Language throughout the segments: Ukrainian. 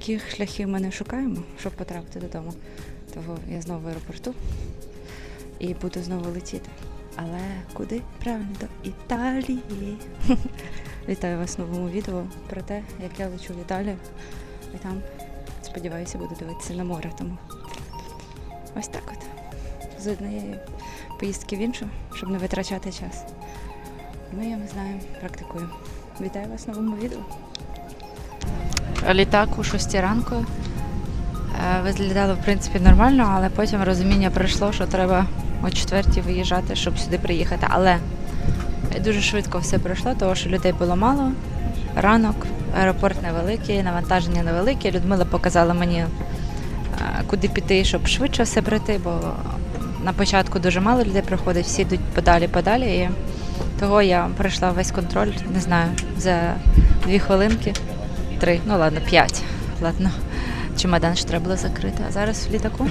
які шляхи ми не шукаємо, щоб потрапити додому. Того я знову в аеропорту і буду знову летіти. Але куди? Правильно, до Італії. Вітаю вас в новому відео про те, як я лечу в Італію. І там, сподіваюся, буду дивитися на море. Тому ось так от. З однієї поїздки в іншу, щоб не витрачати час. Ми, я не знаю, практикую. Вітаю вас в новому відео. Літак у 6 ранку. Е, Виглядало, в принципі, нормально, але потім розуміння прийшло, що треба о четвертій виїжджати, щоб сюди приїхати. Але дуже швидко все пройшло, тому що людей було мало. Ранок, аеропорт невеликий, навантаження невелике. Людмила показала мені, е, куди піти, щоб швидше все пройти, бо на початку дуже мало людей приходить, всі йдуть подалі, подалі. І того я пройшла весь контроль, не знаю, за дві хвилинки, три, ну ладно, п'ять. Ладно, чемодан ще треба було закрити. А зараз в літаку.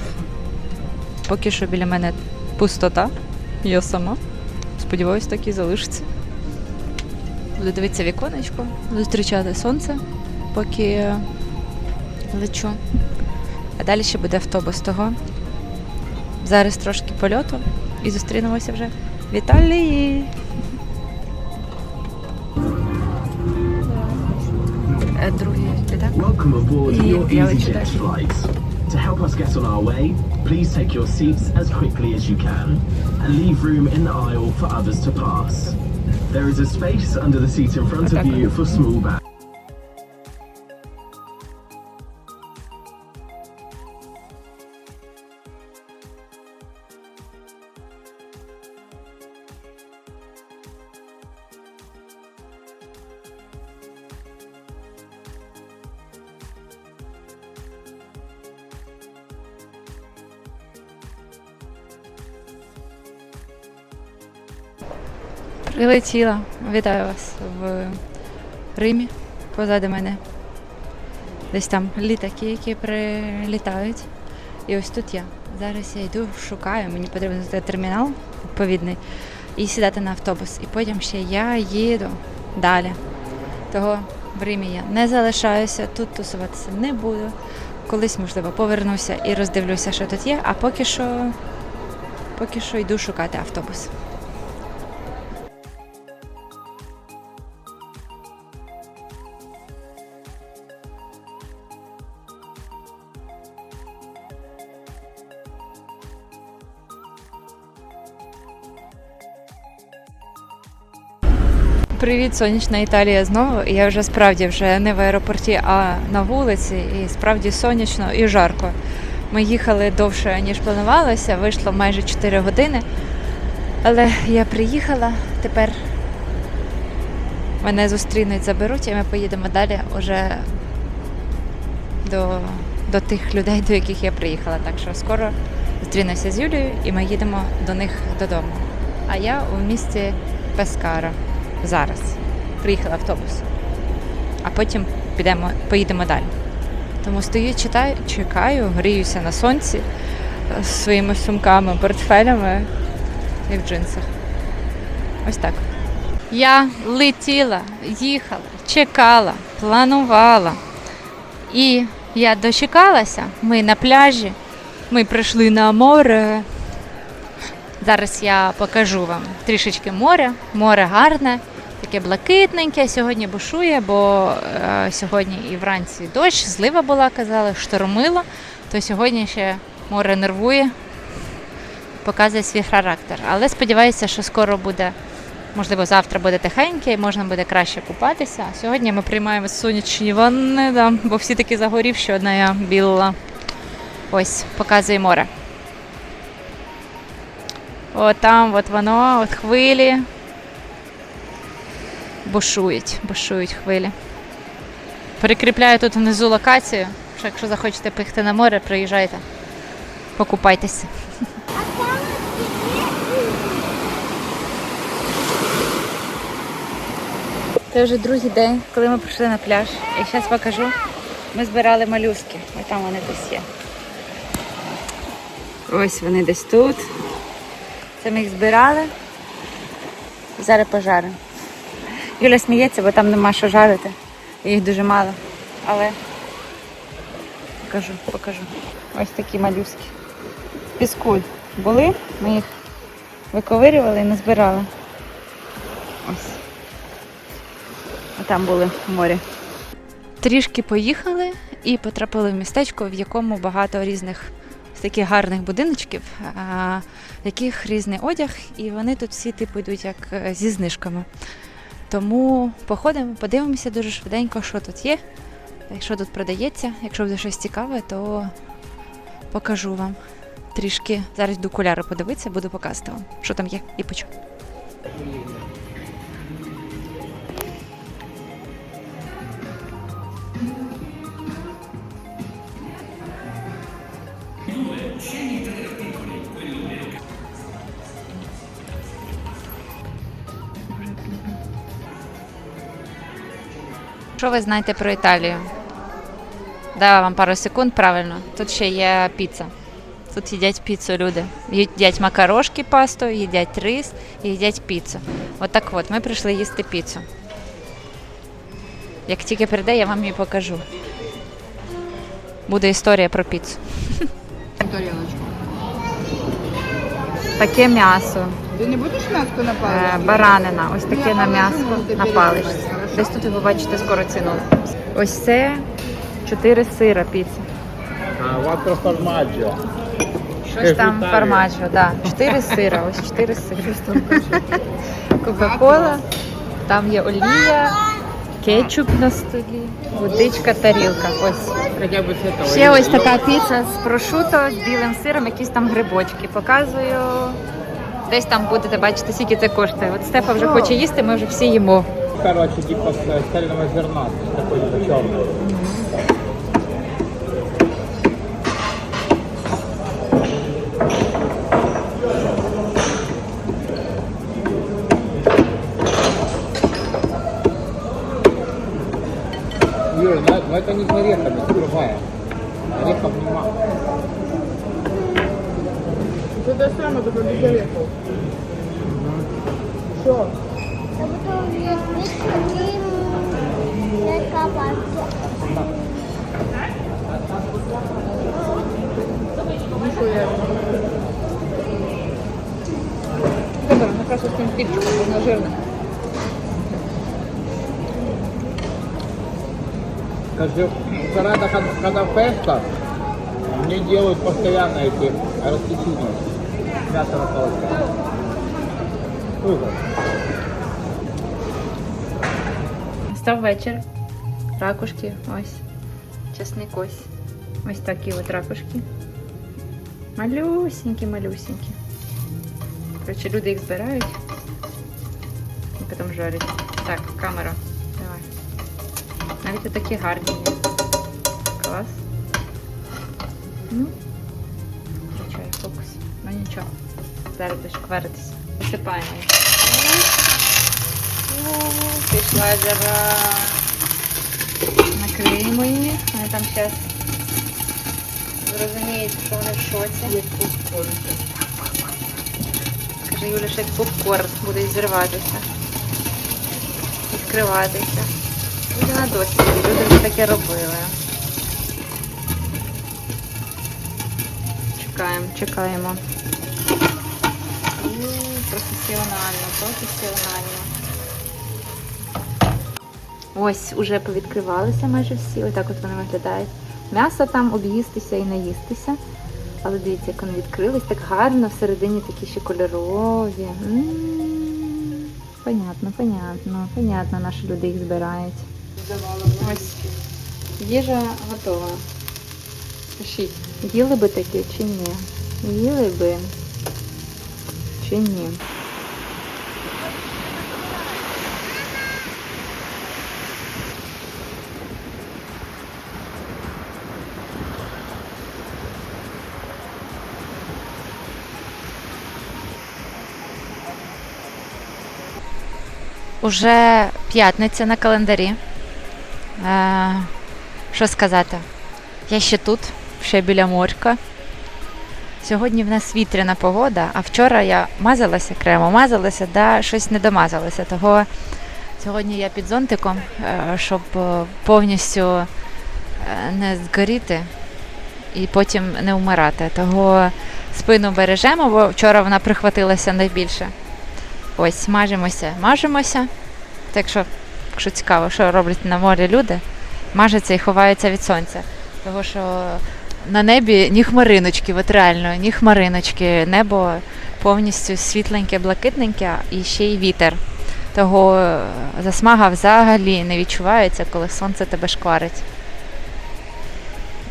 Поки що біля мене пустота. Я сама. Сподіваюсь, так і залишиться. Буду дивитися віконечко, зустрічати сонце, поки е, лечу. А далі ще буде автобус того. Зараз трошки польоту і зустрінемося вже в Італії. Другий літак. Welcome aboard Yeah, your yeah, we EasyJet should actually- flights. To help us get on our way, please take your seats as quickly as you can and leave room in the aisle for others to pass. There is a space under the seat in front of Okay. you for small bags. Прилетіла. Вітаю вас в Римі. Позаду мене. Десь там літаки, які прилітають. І ось тут я. Зараз я йду, шукаю, мені потрібен знайти термінал відповідний і сідати на автобус. І потім ще я їду далі. Того в Римі я не залишаюся, тут тусуватися не буду. Колись, можливо, повернуся і роздивлюся, що тут є, а поки що, поки що йду шукати автобус. Привіт, сонячна Італія знову. Я вже справді вже не в аеропорті, а на вулиці, і справді сонячно і жарко. Ми їхали довше, ніж планувалося, вийшло майже 4 години. Але я приїхала, тепер мене зустрінуть, заберуть, і ми поїдемо далі уже до, до тих людей, до яких я приїхала. Так що скоро зустрінуся з Юлією і ми їдемо до них додому. А я у місті Пескара зараз. Приїхав автобус. А потім підемо, поїдемо далі. Тому стою, читаю, чекаю, гріюся на сонці е, з своїми сумками, портфелями і в джинсах. Ось так. Я летіла, їхала, чекала, планувала. І я дочекалася. Ми на пляжі, ми прийшли на море. Зараз я покажу вам трішечки моря. Море гарне, таке блакитненьке. Сьогодні бушує, бо е, сьогодні і вранці дощ, злива була, казали, штормило. То сьогодні ще море нервує, показує свій характер. Але сподіваюся, що скоро буде, можливо, завтра буде тихеньке і можна буде краще купатися. Сьогодні ми приймаємо сонячні ванни, да, бо всі такі загорів, що одна я біла. Ось, показує море. От там, от воно, от хвилі. Бушують, бушують хвилі. Перекріпляю тут внизу локацію. Що якщо захочете поїхати на море, приїжджайте. Покупайтеся. Це вже другий день, коли ми прийшли на пляж. І зараз покажу. Ми збирали малюски. Ось там вони десь є. Ось вони десь тут. Це ми їх збирали. Зараз пожаримо. Юля сміється, бо там нема що жарити. Їх дуже мало. Але Покажу, покажу. Ось такі малюски. В Піску були, ми їх виковирювали і назбирали. Ось. А там були в морі. Трішки поїхали і потрапили в містечко, в якому багато різних таких гарних будиночків, в яких різний одяг, і вони тут всі типу йдуть як е, зі знижками. Тому походимо, подивимося дуже швиденько, що тут є, що тут продається. Якщо буде щось цікаве, то покажу вам трішки. Зараз йду окуляри подивитися, буду показувати вам, що там є і по Що ви знаєте про Італію? Дала вам пару секунд, правильно. Тут ще є піца. Тут їдять піцу люди. Їдять макарошки пасту, їдять рис їдять піцу. От так от, ми прийшли їсти піцу. Як тільки прийде, я вам її покажу. Буде історія про піцу. Таке м'ясо, Ты не будешь мяско на е, палочке? баранина, ось таке на м'ясо на паличці. Десь тут ви бачите скоро ціну. Ось це чотири сира піца. Quattro formaggio. Щось там формаджо, да. Чотири сира, ось чотири сира. Кока-кола, там є олія, кетчуп на столі, водичка, тарілка. Ось. Ще ось така піца з прошуто, з білим сиром, якісь там грибочки. Показую. Десь там будете бачити, скільки це коштує. От Стефа вже хоче їсти, ми вже всі їмо. Короче, типа с цельного зерна. Такой черный. Юрий, ну, ну это не с орехами, это другая. Орехов нема. те саме, тільки без орехів. Що? А потім є крім яка Нічого я Добре, на кашу з цим хлібчиком, вона жирна. Скажи, когда, когда феста, мне делают постоянно эти растечения. Мясо на Став вечір. Ракушки, ось. Чесник ось. Ось такі от ракушки. Малюсенькі, малюсенькі. Коротше, люди їх збирають і потім жарять. Так, камера. Давай. Навіть такі гарні. Клас. Ну нічого. Зараз будеш кверитися. Висипаємо їх. Пішла жара. Накриємо їх. Вони там зараз зрозуміють, що вони в шоці. Каже Юля, що як попкорн буде зірватися. Відкриватися. Люди на досвіді, люди вже таке робили. Чекаємо, чекаємо. Професіонально, професіонально. Ось уже повідкривалися майже всі. Отак от вони виглядають. М'ясо там об'їстися і наїстися. Але дивіться, як вони відкрились, так гарно, всередині такі ще кольорові. Понятно, понятно, понятно, наші люди їх збирають. Ось їжа готова. Їли би таке чи ні? Їли би чи? Уже п'ятниця на календарі. Е, що сказати? Я ще тут, ще біля морька. Сьогодні в нас вітряна погода, а вчора я мазалася кремом, мазалася, да щось не домазалася. Того сьогодні я під зонтиком, е, щоб е, повністю е, не згоріти. і потім не вмирати. Того спину бережемо, бо вчора вона прихватилася найбільше. Ось, мажемося, мажемося. Так що, якщо цікаво, що роблять на морі люди, мажеться і ховаються від сонця. Того що на небі ні хмариночки, от реально, ні хмариночки, небо повністю світленьке, блакитненьке, і ще й вітер. Того е, засмага взагалі не відчувається, коли сонце тебе шкварить.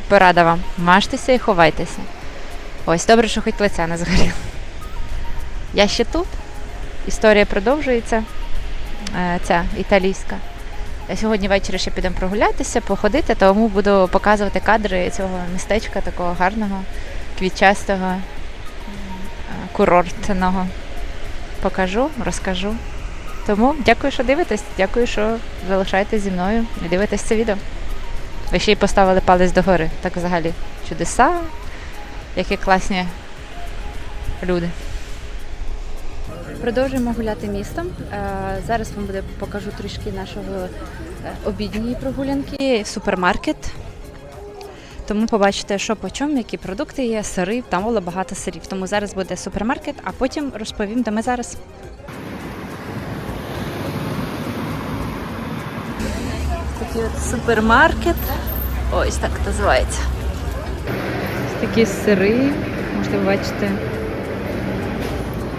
Порада вам. Мажтеся і ховайтеся. Ось, добре, що хоч лиця не згоріло. Я ще тут. Історія продовжується. Е, Ця італійська. Я сьогодні ввечері ще підемо прогулятися, походити, тому буду показувати кадри цього містечка такого гарного, квітчастого, е, курортного. Покажу, розкажу. Тому дякую, що дивитесь. Дякую, що залишаєтесь зі мною і дивитесь це відео. Ви ще й поставили палець догори. Так взагалі. Чудеса, які класні люди. Продовжуємо гуляти містом. Е, Зараз вам буде покажу трішки нашого е, обідньої прогулянки. супермаркет. Тому побачите, що по чому, які продукти є, сири, там було багато сирів. Тому зараз буде супермаркет, а потім розповім, де ми зараз. Такий от супермаркет. Ось так називається. Такі сири, можете бачити,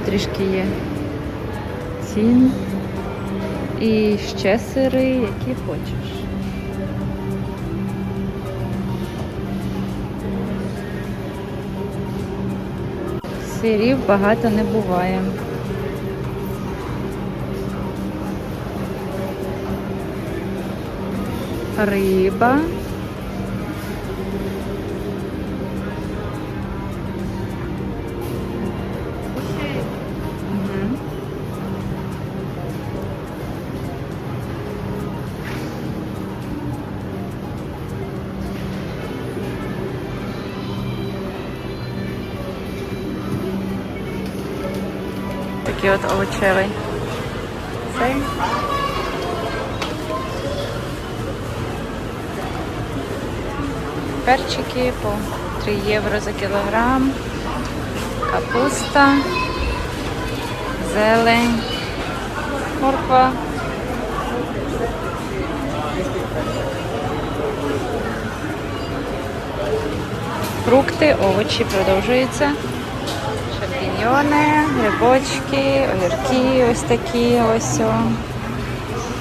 трішки є цін. І ще сири, які хочеш. Сирів багато не буває. Риба. Такий от овочевий. Цей. Перчики по 3 євро за кілограм. Капуста зелень, морква. Фрукти, овочі продовжуються. Шампіньйони, грибочки, огірки ось такі, ось о.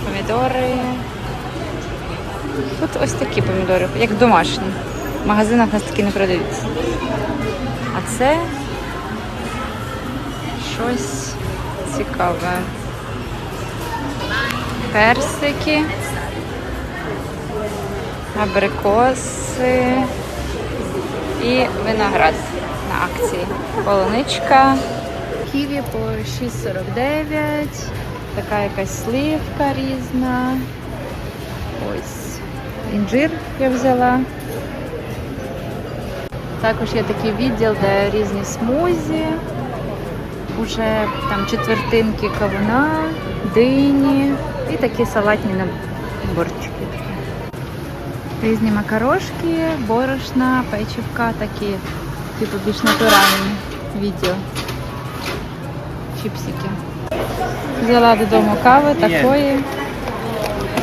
помідори. Тут ось такі помідори, як домашні. В магазинах нас такі не продаються. А це щось цікаве. Персики, абрикоси і виноград на акції. Полуничка. Ківі по 6,49. Така якась сливка різна. Ось. Інжир я взяла. Також є такий відділ, де різні смузі уже там четвертинки кавуна, дині і такі салатні наборчики. Різні макарошки, борошна, печивка, такі, типу більш натуральні відео. Чіпсики. Взяла додому кави такої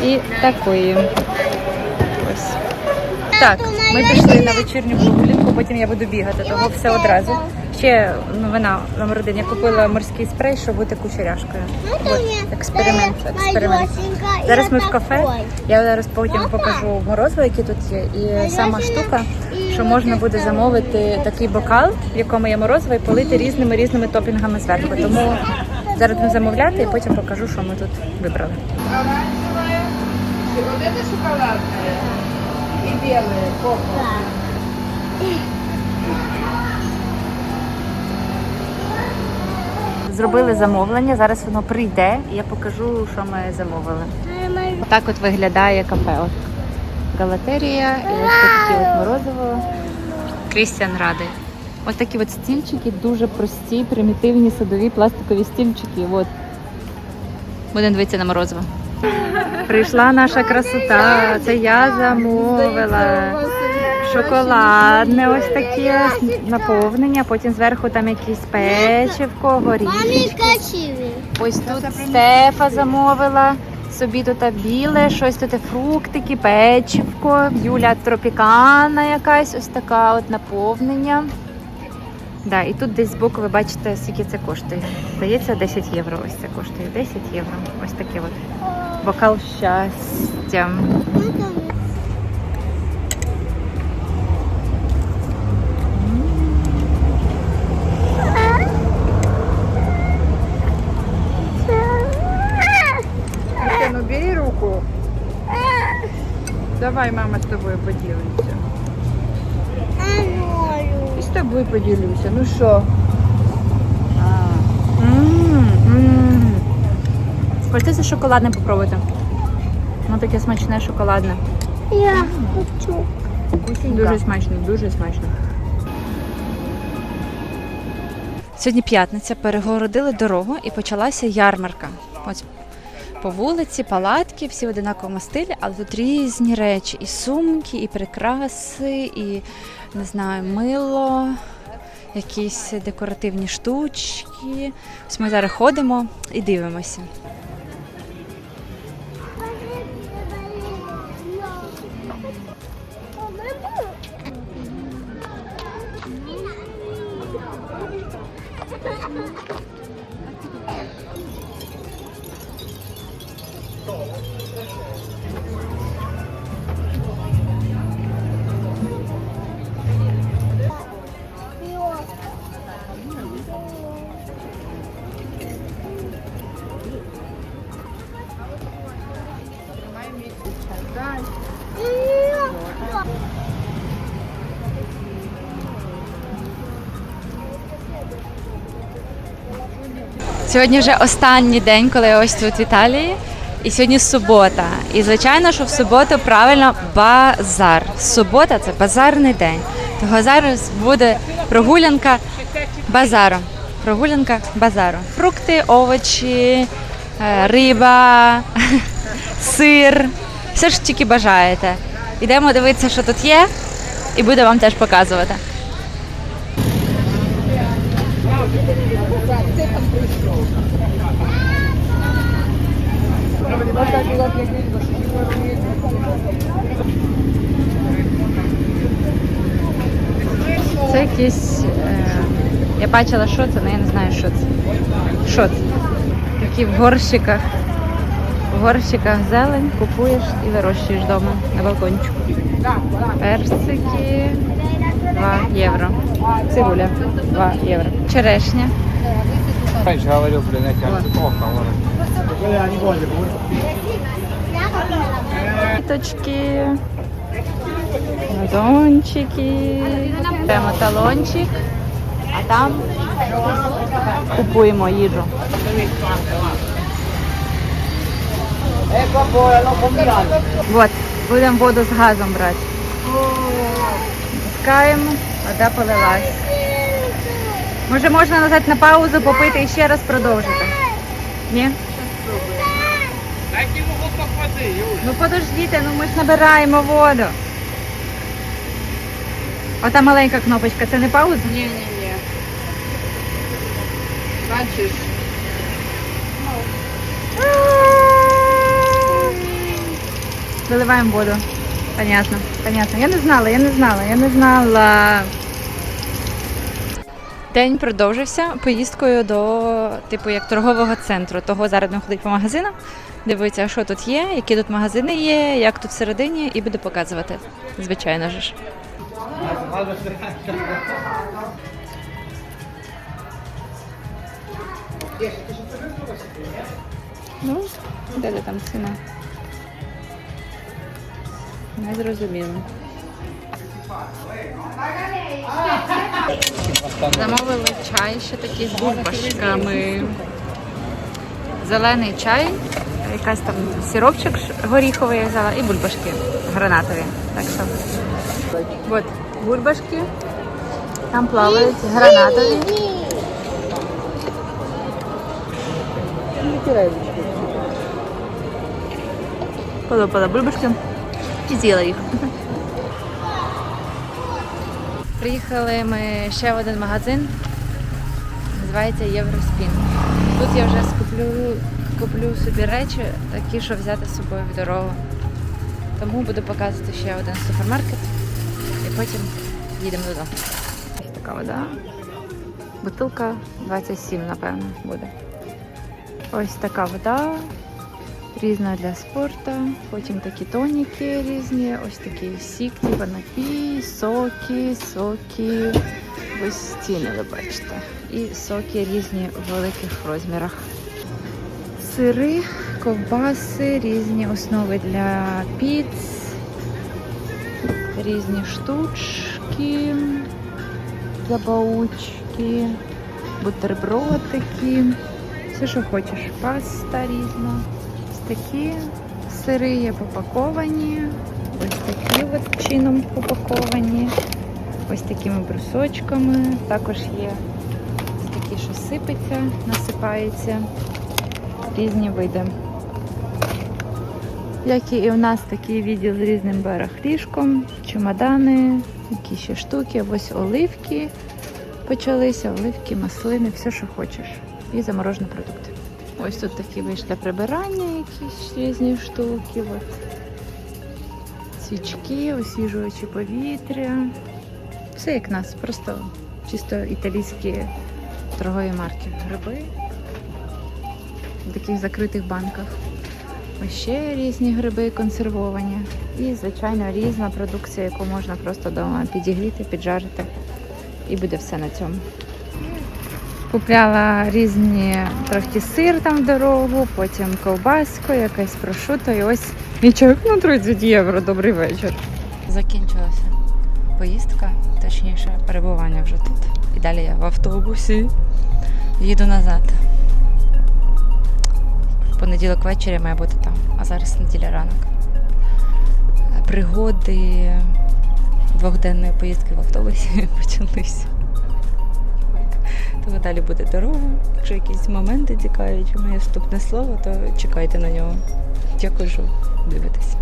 і такої. Ось. Так, ми пішли на вечірню прогулянку, потім я буду бігати, того все одразу. Ще новина номер один. Я купила морський спрей, щоб бути кучеряшкою. От, експеримент, експеримент. Зараз ми в кафе. Я зараз потім покажу морозиво, які тут є. І сама штука, що можна буде замовити такий бокал, в якому є морозиво, і полити різними різними топінгами зверху. Тому зараз будемо замовляти і потім покажу, що ми тут вибрали. Зробили замовлення, зараз воно прийде, і я покажу, що ми замовили. Отак от виглядає кафе. Галатерія і ось такі от морозиво. Крістіан радий. Ось такі от стільчики, дуже прості, примітивні садові пластикові стільчики. От. Будемо дивитися на морозиво. Прийшла наша красота. Це я замовила. Шоколадне ось таке наповнення, потім зверху там якісь печивко, горішки. Ось тут Стефа замовила. Собі тут біле, щось тут фруктики, печивко, Юля тропікана якась, ось така от наповнення. Да, і тут десь збоку ви бачите, скільки це коштує. Здається, 10 євро. Ось це коштує 10 євро. Ось таке от. Бокал щастя. Давай, мама з тобою поділиться. І з тобою поділюся. Ну що? Це шоколадне попробувати? Воно таке смачне шоколадне. Я хочу. Дуже смачно, дуже смачно. Сьогодні п'ятниця, перегородили дорогу і почалася ярмарка. Ось по вулиці, палатки, всі в одинаковому стилі, але тут різні речі: і сумки, і прикраси, і не знаю, мило, якісь декоративні штучки. Ось ми зараз ходимо і дивимося. Сьогодні вже останній день, коли я ось тут в Італії. І сьогодні субота. І звичайно, що в суботу правильно базар. Субота це базарний день. Того зараз буде прогулянка базаром. Прогулянка базару. Фрукти, овочі, е, риба, сир. Все ж тільки бажаєте. Йдемо дивитися, що тут є, і буду вам теж показувати. Це якісь. Е, я бачила, що це, але я не знаю, що це. Що це? Такі в горщиках. В горщиках зелень купуєш і вирощуєш вдома на балкончику. Персики 2 євро. Цибуля 2 євро. Черешня. Раньше говорил, блин, тебя плохо Квіточки, газончики, беремо талончик, а там купуємо їжу. Вот, будемо воду з газом брати. Пускаємо, вода полилась. Може можна нажати на паузу, попити і ще раз продовжити? Ні? Ну подождите, ну ми ж набираємо воду. Ота маленька кнопочка, це не пауза? Ні, ні, ні. Бачиш? Заливаємо воду. Понятно, понятно. Я не знала, я не знала, я не знала. День продовжився поїздкою до типу як торгового центру. Того зараз будемо ходити по магазинам, дивитися, що тут є, які тут магазини є, як тут всередині, і буду показувати. Звичайно ж. Ну, де там ціна? Не зрозуміло. Замовили чай ще такий з бульбашками. Зелений чай, якась там сиропчик горіховий я взяла і бульбашки гранатові. Так що. От бульбашки. Там плавають гранатові. Полопала бульбашки і з'їла їх. Приїхали ми ще в один магазин. Називається Євроспін. Тут я вже скуплю, куплю собі речі, такі, що взяти з собою в дорогу. Тому буду показувати ще один супермаркет і потім їдемо додому. Ось така вода. Бутилка 27, напевно, буде. Ось така вода. Різна для спорту. Потім такі тоніки різні, ось такий сік, типа напій, соки, соки. Ось ціни ви бачите. І соки різні в великих розмірах. Сири, ковбаси, різні основи для піц, різні штучки, забаучки, бутербродики, все, що хочеш. Паста різна. Ось такі сири є попаковані, ось такі от чином попаковані, ось такими брусочками. Також є ось такі, що сипеться, насипається, різні види. Як і у нас такий відділ з різним барахлішком, чемодани, які ще штуки, ось оливки почалися, оливки, маслини, все, що хочеш. І заморожені продукти. Ось тут такі вийшли прибирання, якісь різні штуки. От. Свічки, освіжувачі повітря. Все як нас, просто чисто італійські торгові марки. Гриби в таких закритих банках. Ось ще різні гриби консервовані. І, звичайно, різна продукція, яку можна просто вдома підігріти, піджарити. І буде все на цьому. Купляла різні трохи сир там в дорогу, потім ковбаску, якесь прошуто, і ось нічого на 30 євро. Добрий вечір. Закінчилася поїздка, точніше, перебування вже тут. І далі я в автобусі їду назад. В понеділок ввечері має бути там, а зараз неділя ранок. Пригоди двохденної поїздки в автобусі почалися. Тому далі буде дорога. Якщо якісь моменти цікаві, моє вступне слово, то чекайте на нього. Дякую, що дивитесь.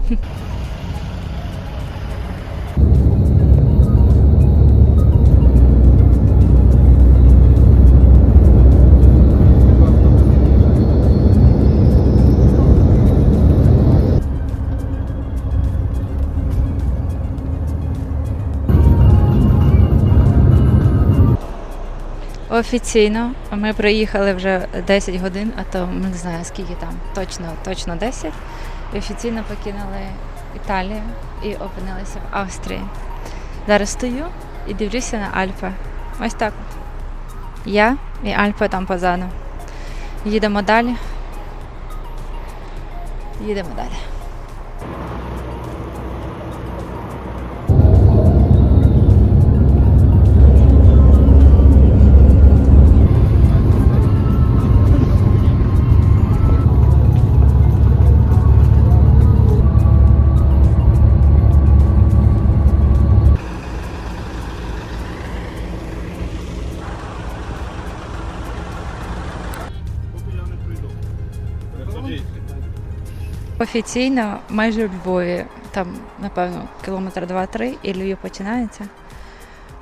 Офіційно ми проїхали вже 10 годин, а то ми не знаю скільки там, точно, точно 10. І офіційно покинули Італію і опинилися в Австрії. Зараз стою і дивлюся на Альпи. Ось так. Я і Альпи там позаду. Їдемо далі. Їдемо далі. Офіційно майже у Львові, там, напевно, кілометр два-три, і Львів починається.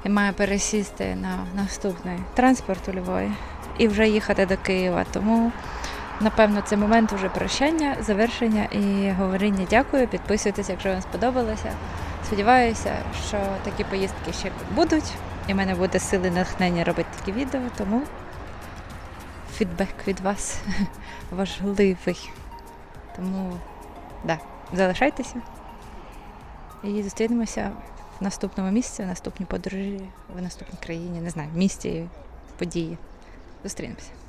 І має пересісти на наступний транспорт у Львові і вже їхати до Києва. Тому, напевно, це момент вже прощання, завершення і говоріння дякую. Підписуйтесь, якщо вам сподобалося. Сподіваюся, що такі поїздки ще будуть, і в мене буде сили натхнення робити такі відео, тому фідбек від вас важливий. Тому да, залишайтеся і зустрінемося в наступному місці, в наступній подорожі, в наступній країні, не знаю, місті, події. Зустрінемося.